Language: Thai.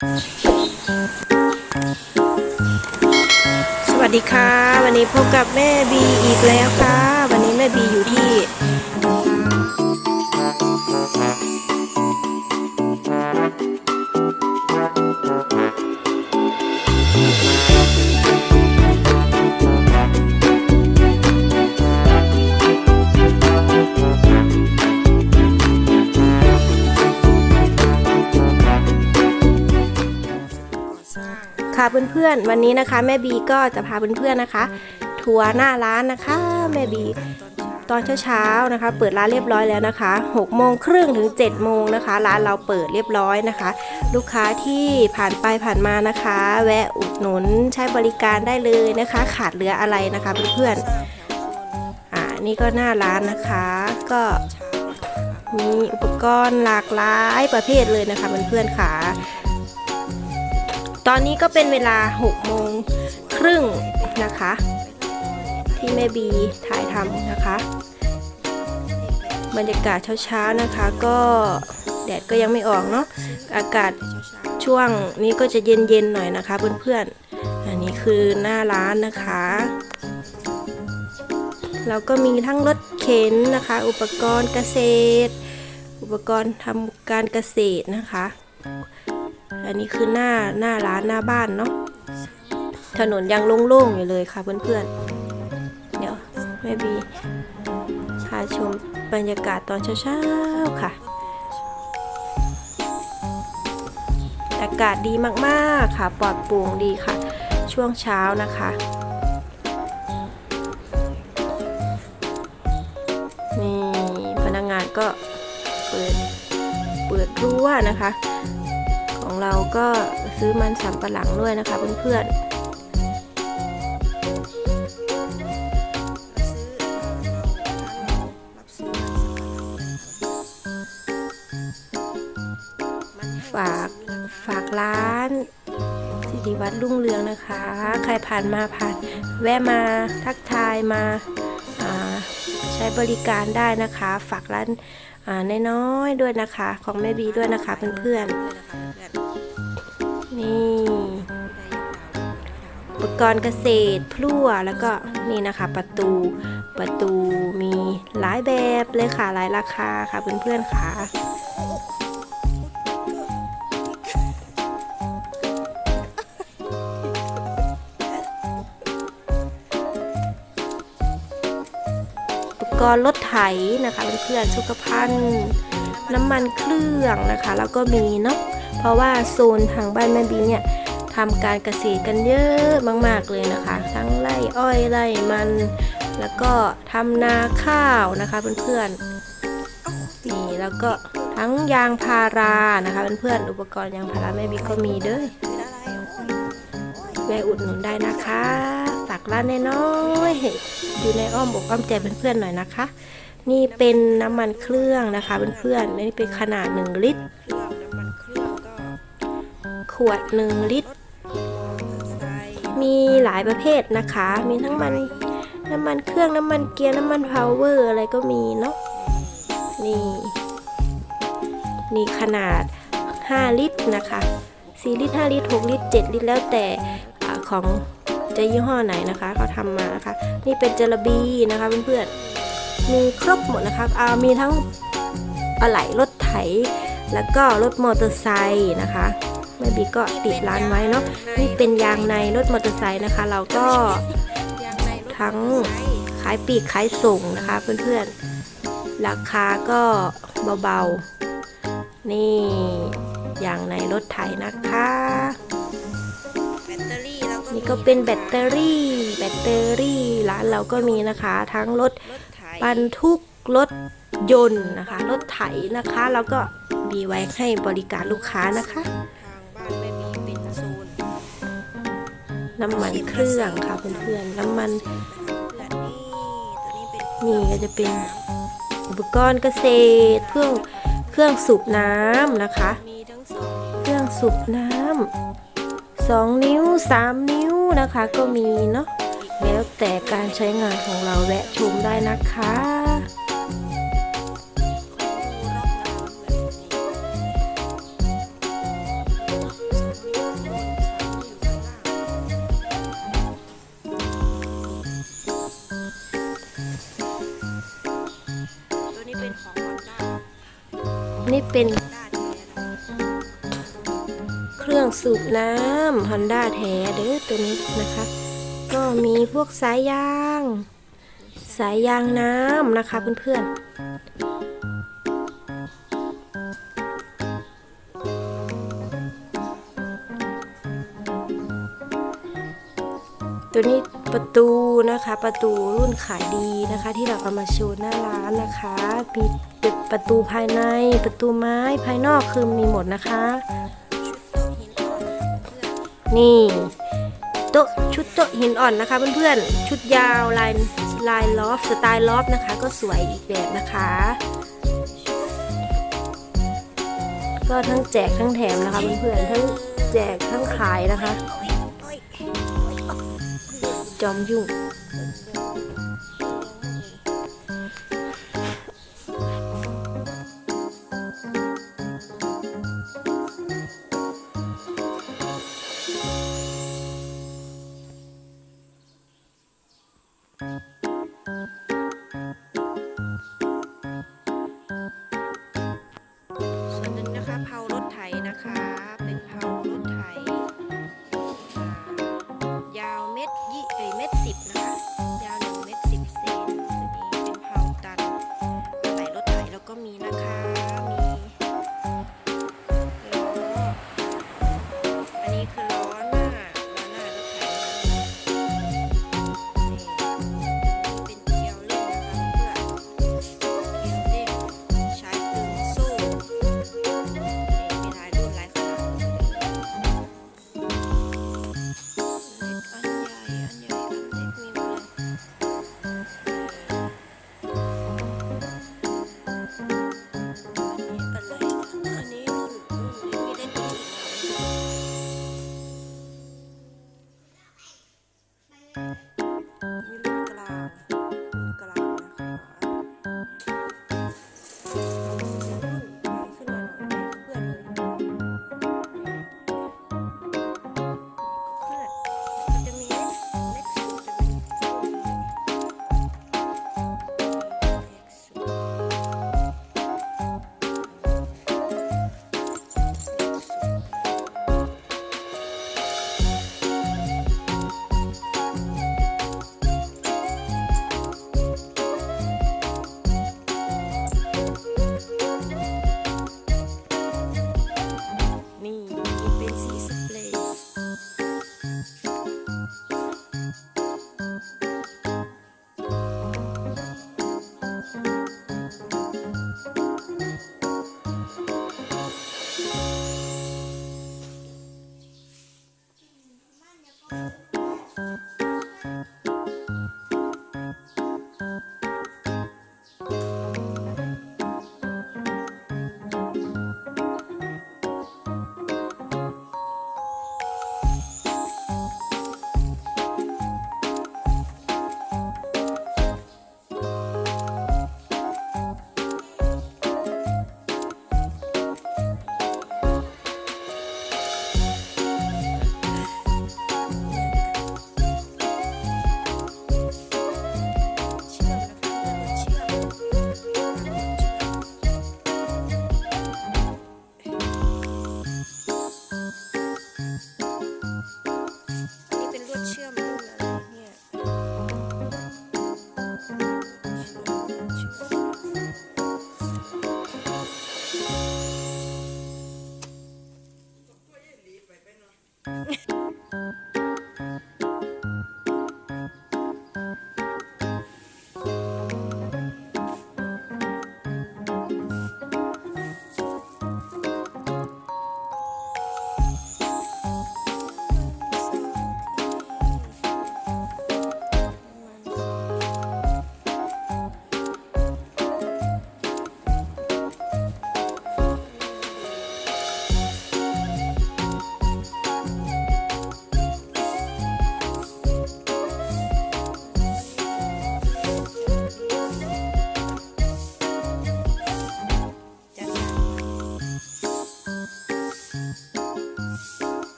สวัสดีค่ะ วันนี้พบกับแม่บีอีกแล้วค่ะ วันนี้แม่บีอยู่ที่ เพื่อนๆ วันนี้นะคะแม่บีก็จะพาเพื่อนๆนะคะ ทัวร์หน้าร้านนะคะแม่บีตอนเช้าๆนะคะ เปิดร้านเรียบร้อยแล้วนะคะ6โมงครึ่งถึง7โมงนะคะ ร้านเราเปิดเรียบร้อยนะคะ ลูกค้าที่ผ่านไปผ่านมานะคะ แวะอุดหนุนใช้บริการได้เลยนะคะ ขาดเหลืออะไรนะคะเพื่อนๆอ่านี่ก็หน้าร้านนะคะ ก็มีอุปกรณ์หลากหลายประเภทเลยนะคะเพื่อนๆค่ะ ตอนนี้ก็เป็นเวลา6โมงครึ่งนะคะ ที่แม่บีถ่ายทำนะคะ บรรยากาศเช้าๆนะคะ ก็แดดก็ยังไม่ออกเนาะอากาศช่วงนี้ก็จะเย็นๆหน่อยนะคะ เพื่อนๆ อันนี้คือหน้าร้านนะคะแล้วก็มีทั้งรถเข็นนะคะ อุปกรณ์เกษตร อุปกรณ์ทำการเกษตรนะคะ อันนี้คือหน้าหน้าร้านหน้าบ้านเนาะ ถนนยังโล่งๆอยู่เลยค่ะเพื่อนๆ เดี๋ยวแม่บีพาชมบรรยากาศตอนเช้าๆค่ะ อากาศดีมากๆค่ะ ปลอดโปร่งดีค่ะ ช่วงเช้านะคะนี่พนักงานก็เปิดเปิดรั้วนะคะ เราก็ซื้อมันสำปะหลังด้วยนะคะเพื่อนๆฝากฝากร้านสิริวัตรรุ่งเรืองนะคะ ใครผ่านมาผ่าน แวะมาทักทายมาาใช้บริการได้นะคะ ฝากร้านน้อยๆด้วยนะคะ ของแม่บีด้วยนะคะเพื่อนๆ นี่อุปกรณ์เกษตรพลั่วแล้วก็นี่นะคะประตูประตูมีหลายแบบเลยค่ะหลายราคาค่ะเพื่อนๆค่ะอุปกรณ์รถไถนะคะเพื่อนๆสุขภัณฑ์ น้ำมันเครื่องนะคะ แล้วก็มีเนาะเพราะว่าโซนทางบ้านแม่บีเนี่ยทำการเกษตรกันเยอะมากๆเลยนะคะ ทั้งไร่อ้อยไร่มัน แล้วก็ทำนาข้าวนะคะเพื่อนๆนี่แล้วก็ทั้งยางพารานะคะเพื่อนๆอุปกรณ์ยางพาราแม่บิ๊กก็มีเด้อแวะอุดหนุนได้นะคะ ฝากร้านน้อยๆอยู่ในอ้อมอกอ้อมใจเพื่อนๆหน่อยนะคะ นี่เป็นน้ำมันเครื่องนะคะเพื่อนๆนี่เป็นขนาด 1 ลิตร ขวด 1 ลิตร มีหลายประเภทนะคะ มีทั้งมันน้ำมันเครื่องน้ำมันเกียร์น้ำมันพาวเวอร์อะไรก็มีเนาะนี่นี่ขนาด 5 ลิตรนะคะ4ลิตร5ลิตร6ลิตร7ลิตรแล้วแต่อของจะยี่ห้อไหนนะคะเขาทำมานะคะ นี่เป็นเจลาบีนะคะเพื่อนๆ มีครบหมดนะคะอ่ามีทั้งอะไหล่รถไถ แล้วก็รถมอเตอร์ไซค์นะคะแม่บีก็ติดร้านไว้เนาะนี่เป็นยางในรถมอเตอร์ไซค์นะคะ เราก็ทั้งขายปลีกขายส่งนะคะเพื่อนๆ ราคาก็เบาๆ นี่ยางในรถไถนะคะ นี่ก็เป็นแบตเตอรี่ แบตเตอรี่ร้านเราก็มีนะคะ ทั้งรถ บรรทุกรถยนต์นะคะ รถไถนะคะ แล้วก็มีไว้ให้บริการลูกค้านะคะ ทางบ้านไม่มีเป็นโซนน้ำมันเครื่องค่ะเพื่อนๆน้ำมันเพื่อนนี่ตัวนี้เป็นนี่ก็จะเป็นอุปกรณ์เกษตรเครื่องเครื่องสูบน้ำนะคะ มีทั้งสองเครื่องสูบน้ำสองนิ้วสามนิ้วนะคะ ก็มีเนาะ แต่การใช้งานของเราแวะชมได้นะคะนี่เป็นเครื่องสูบน้ำฮอนด้าแท้เด้อตัวนี้นะคะ ก็มีพวกสายยาง สายยางน้ำนะคะเพื่อนๆ ตัวนี้ประตูนะคะประตูรุ่นขายดีนะคะ ที่เราเอามาโชว์หน้าร้านนะคะมีประตูภายในประตูไม้ภายนอกคือมีหมดนะคะ นี่โต๊ะ ชุดโจหินอ่อนนะคะเพื่อนๆ ชุดยาวลายลายลอฟสไตล์ลอฟนะคะ ก็สวยอีกแบบนะคะ ก็ทั้งแจกทั้งแถมนะคะเพื่อนๆ ทั้งแจกทั้งขายนะคะ จอมยุ่ง เป็